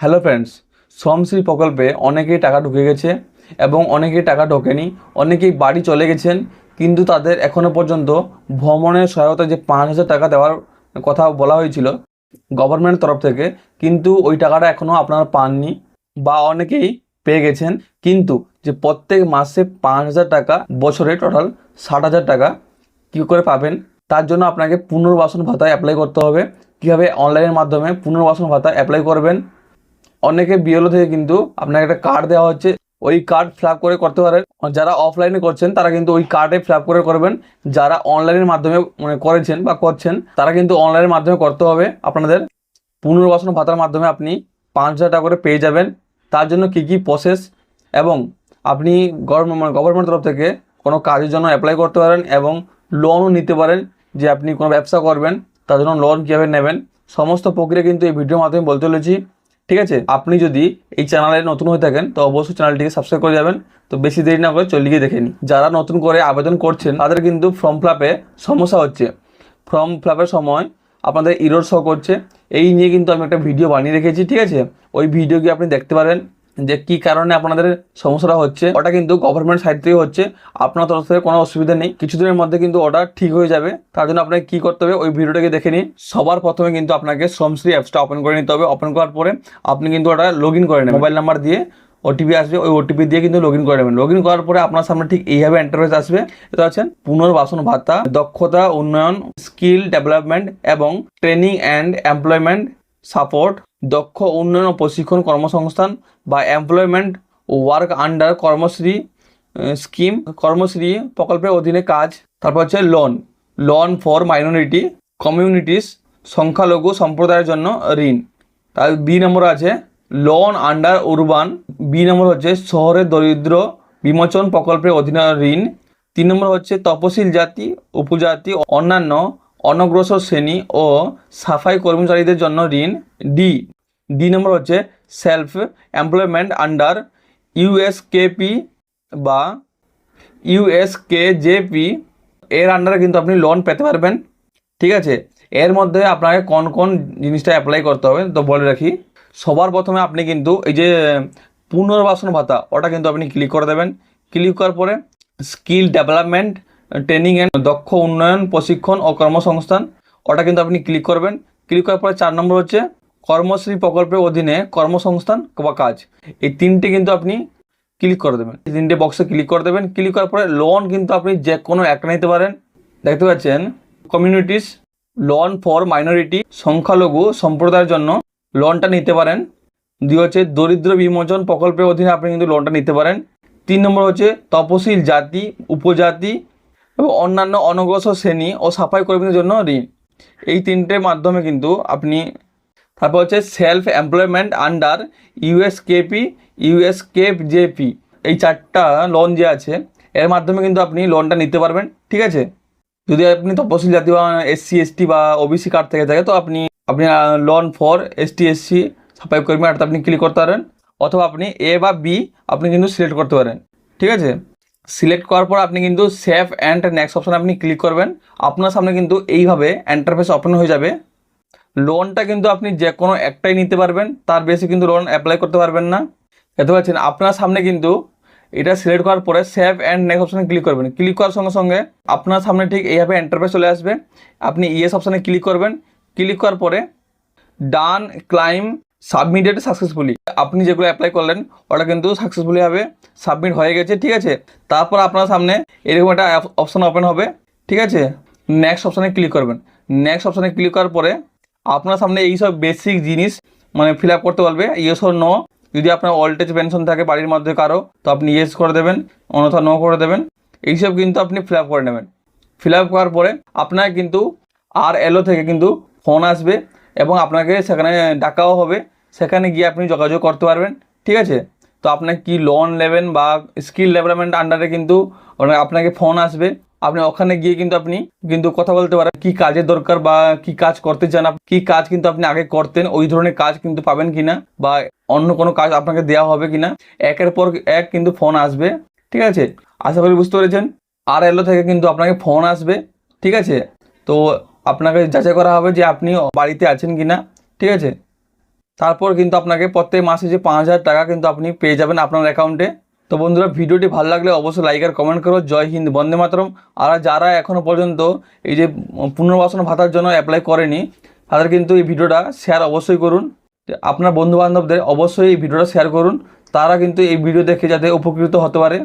Hello friends Shramashree প্রকল্পে অনেকেই টাকা ঢুকে গেছে এবং অনেকেই টাকা ঢোকেনি, অনেকেই বাড়ি চলে গেছেন, কিন্তু তাদের এখনও পর্যন্ত ভ্রমণের সহায়তা যে পাঁচ হাজার টাকা দেওয়ার কথা বলা হয়েছিল গভর্নমেন্টের তরফ থেকে, কিন্তু ওই টাকাটা এখনও আপনারা পাননি বা অনেকেই পেয়ে গেছেন, কিন্তু যে প্রত্যেক মাসে পাঁচ হাজার টাকা, বছরে টোটাল ষাট হাজার টাকা কী করে পাবেন, তার জন্য আপনাকে পুনর্বাসন ভাতা অ্যাপ্লাই করতে হবে। কীভাবে? অনলাইনের মাধ্যমে পুনর্বাসন ভাতা অ্যাপ্লাই করবেন। অনেকে বিএলও থেকে কিন্তু আপনাকে একটা কার্ড দেওয়া হচ্ছে। ওই কার্ড ফিল করে করতে পারেন। যারা অফলাইনে করছেন, তারা কিন্তু ওই কার্ডে ফিল করে করবেন। যারা অনলাইনের মাধ্যমে মানে করেছেন বা করছেন, তারা কিন্তু অনলাইনের মাধ্যমে করতে হবে। আপনাদের পুনর্বাসন ভাতার মাধ্যমে আপনি পাঁচ হাজার টাকা করে পেয়ে যাবেন। তার জন্য কী কী প্রসেস এবং আপনি গভর্নমেন্ট মানে গভর্নমেন্ট তরফ থেকে কোনো কাজের জন্য অ্যাপ্লাই করতে পারেন এবং লোনও নিতে পারেন যে আপনি কোনো ব্যবসা করবেন, তার জন্য লোন কীভাবে নেবেন। সমস্ত প্রক্রিয়া কিন্তু এই ভিডিওর মাধ্যমে বলতে চলেছি। ঠিক আছে? আপনি যদি এই চ্যানেলে নতুন হয়ে থাকেন, তো অবশ্যই চ্যানেলটিকে সাবস্ক্রাইব করে যাবেন। তো বেশি দেরি না করে চলে গিয়ে দেখে যারা নতুন করে আবেদন করছেন, তাদের কিন্তু ফর্ম ফ্লাপে সমস্যা হচ্ছে। ফর্ম ফ্লাপের সময় আপনাদের ইরোর শো করছে। এই নিয়ে কিন্তু আমি একটা ভিডিও বানিয়ে রেখেছি, ঠিক আছে? ওই ভিডিও কি আপনি দেখতে পারেন। যে কি কারণে আপনাদের সমস্যাটা হচ্ছে, ওটা কিন্তু গভর্নমেন্ট সাইড থেকে হচ্ছে। আপনার তরফ থেকে কোনো অসুবিধা নেই। কিছুদিনের মধ্যে কিন্তু ওটা ঠিক হয়ে যাবে। তার জন্য আপনাকে কি করতে হবে, ওই ভিডিওটাকে দেখে নিন। সবার প্রথমে কিন্তু আপনাকে শ্রমশ্রী অ্যাপসটা ওপেন করে নিতে হবে। ওপেন করার পরে আপনি কিন্তু ওটা লগ ইন করে নেবেন। মোবাইল নাম্বার দিয়ে ওটিপি আসবে, ওই ওটিপি দিয়ে কিন্তু লগ ইন করে নেবেন। লগ ইন করার পরে আপনার সামনে ঠিক এইভাবে এন্টারপ্রাইজ আসবে। এটা আছেন পুনর্বাসন ভাতা, দক্ষতা, উন্নয়ন স্কিল ডেভেলপমেন্ট এবং ট্রেনিং অ্যান্ড এমপ্লয়মেন্ট সাপোর্ট, দক্ষ উন্নয়ন ও প্রশিক্ষণ কর্মসংস্থান বা employment work under Karmashree scheme Karmashree প্রকল্পের অধীনে কাজ। তারপর হচ্ছে loan loan for minority communities সংখ্যালঘু সম্প্রদায়ের জন্য ঋণ। তার বি নম্বর আছে loan under urban B number হচ্ছে শহরের দরিদ্র বিমোচন প্রকল্পের অধীনে ঋণ। তিন নম্বর হচ্ছে তপশিল জাতি, উপজাতি, অন্যান্য অনগ্রসর শ্রেণি ও সাফাই কর্মচারীদের জন্য ঋণ। ডি ডি নম্বর হচ্ছে সেলফ এমপ্লয়মেন্ট আন্ডার ইউএসকেপি বা ইউএসকেজেপি এর আন্ডারে কিন্তু আপনি লোন পেতে পারবেন। ঠিক আছে? এর মধ্যে আপনাকে কোন কোন জিনিসটা অ্যাপ্লাই করতে হবে তো বলে রাখি। সবার প্রথমে আপনি কিন্তু এই যে পুনর্বাসন ভাতা, ওটা কিন্তু আপনি ক্লিক করে দেবেন। ক্লিক করার পরে স্কিল ডেভেলপমেন্ট ট্রেনিং অ্যান্ড দক্ষ উন্নয়ন প্রশিক্ষণ ও কর্মসংস্থান। ওটা কিন্তু আপনি ক্লিক করবেন। ক্লিক করার পরে চার নম্বর হচ্ছে কর্মশ্রী প্রকল্পের অধীনে কর্মসংস্থান বা কাজ। এই তিনটে কিন্তু আপনি ক্লিক করে দেবেন। এই তিনটে বক্সে ক্লিক করে দেবেন। ক্লিক করার পরে লোন কিন্তু আপনি যে কোনো একটা নিতে পারেন। দেখতে পাচ্ছেন? কমিউনিটিস লোন ফর মাইনরিটি সংখ্যালঘু সম্প্রদায়ের জন্য লোনটা নিতে পারেন। দুই হচ্ছে দরিদ্র বিমোচন প্রকল্পের অধীনে আপনি কিন্তু লোনটা নিতে পারেন। তিন নম্বর হচ্ছে তপশিল জাতি, উপজাতি এবং অন্যান্য অনগ্রসর শ্রেণি ও সাফাই কর্মীদের জন্য ঋণ। এই তিনটের মাধ্যমে কিন্তু আপনি, তারপর হচ্ছে সেলফ এমপ্লয়মেন্ট আন্ডার ইউএসকেপি ইউএসকেপ জেপি এই চারটা লোন যে আছে, এর মাধ্যমে কিন্তু আপনি লোনটা নিতে পারবেন, ঠিক আছে? যদি আপনি তপশিল জাতি বা এসসি এসটি বা ওবিসি কার্ড থেকে থাকে, তো আপনি আপনি লোন ফর এসটি এসসি সাফাই কর্মী আর্ট আপনি ক্লিক করতে পারেন, অথবা আপনি এ বা বি আপনি কিন্তু সিলেক্ট করতে পারেন, ঠিক আছে? সিলেক্ট করার পর আপনি কিন্তু সেভ অ্যান্ড নেক্সট অপশানে আপনি ক্লিক করবেন। আপনার সামনে কিন্তু এইভাবে এন্টারফেস ওপেন হয়ে যাবে। লোনটা কিন্তু আপনি যে কোনো একটাই নিতে পারবেন, তার বেশি কিন্তু লোন অ্যাপ্লাই করতে পারবেন না। দেখতে পাচ্ছেন, আপনার সামনে কিন্তু এটা সিলেক্ট করার পরে সেভ অ্যান্ড নেক্সট অপশানে ক্লিক করবেন। ক্লিক করার সঙ্গে সঙ্গে আপনার সামনে ঠিক এইভাবে এন্টারফেস চলে আসবে। আপনি ইয়েস অপশানে ক্লিক করবেন। ক্লিক করার পরে ডান ক্লাইম সাবমিটেড সাকসেসফুলি আপনি যেগুলো অ্যাপ্লাই করলেন, ওটা কিন্তু সাকসেসফুলি হবে সাবমিট হয়ে গেছে, ঠিক আছে? তারপর আপনার সামনে এরকম একটা অপশান ওপেন হবে, ঠিক আছে? নেক্সট অপশানে ক্লিক করবেন। নেক্সট অপশানে ক্লিক করার পরে আপনার সামনে এইসব বেসিক জিনিস মানে ফিল আপ করতে পারবে ইয়েস ওর নো যদি আপনার ওল্টেজ পেনশন থাকে বাড়ির মধ্যে কারও, তো আপনি ইয়েস করে দেবেন, অন্যথা নো করে দেবেন। এইসব কিন্তু আপনি ফিল করে নেবেন। ফিল করার পরে আপনার কিন্তু আর এলো থেকে কিন্তু ফোন আসবে। এবং আপনাকে সেখানে ডাকাও হবে। সেখানে গিয়ে আপনি যোগাযোগ করতে পারবেন। ঠিক আছে? তো আপনার কি লোন নেবেন বা স্কিল ডেভেলপমেন্ট আন্ডারে কিন্তু আপনাকে ফোন আসবে। আপনি ওখানে গিয়ে কিন্তু আপনি কিন্তু কথা বলতে পারেন কি কাজের দরকার বা কি কাজ করতে চান কি কাজ কিন্তু আপনি আগে করতেন, ওই ধরনের কাজ কিন্তু পাবেন কিনা বা অন্য কোনো কাজ আপনাকে দেওয়া হবে কিনা। একের পর এক কিন্তু ফোন আসবে। ঠিক আছে? আশা করি বুঝতে পেরেছেন? আর এলো থেকে কিন্তু আপনাকে ফোন আসবে। ঠিক আছে? তো আপনাকে যাচাই করা হবে যে আপনি বাড়িতে আছেন কিনা, ঠিক আছে? তারপর কিন্তু আপনাকে প্রত্যেক মাসে যে পাঁচ হাজার টাকা কিন্তু আপনি পেয়ে যাবেন আপনার অ্যাকাউন্টে। তো বন্ধুরা, ভিডিওটি ভালো লাগলে অবশ্যই লাইক আর কমেন্ট করো। জয় হিন্দ, বন্দে মাতরম। আর যারা এখনও পর্যন্ত এই যে পুনর্বাসন ভাতার জন্য অ্যাপ্লাই করেনি, তাদের কিন্তু এই ভিডিওটা শেয়ার অবশ্যই করুন। আপনার বন্ধু বান্ধবদের অবশ্যই এই ভিডিওটা শেয়ার করুন। তারা কিন্তু এই ভিডিও দেখে যাতে উপকৃত হতে পারে।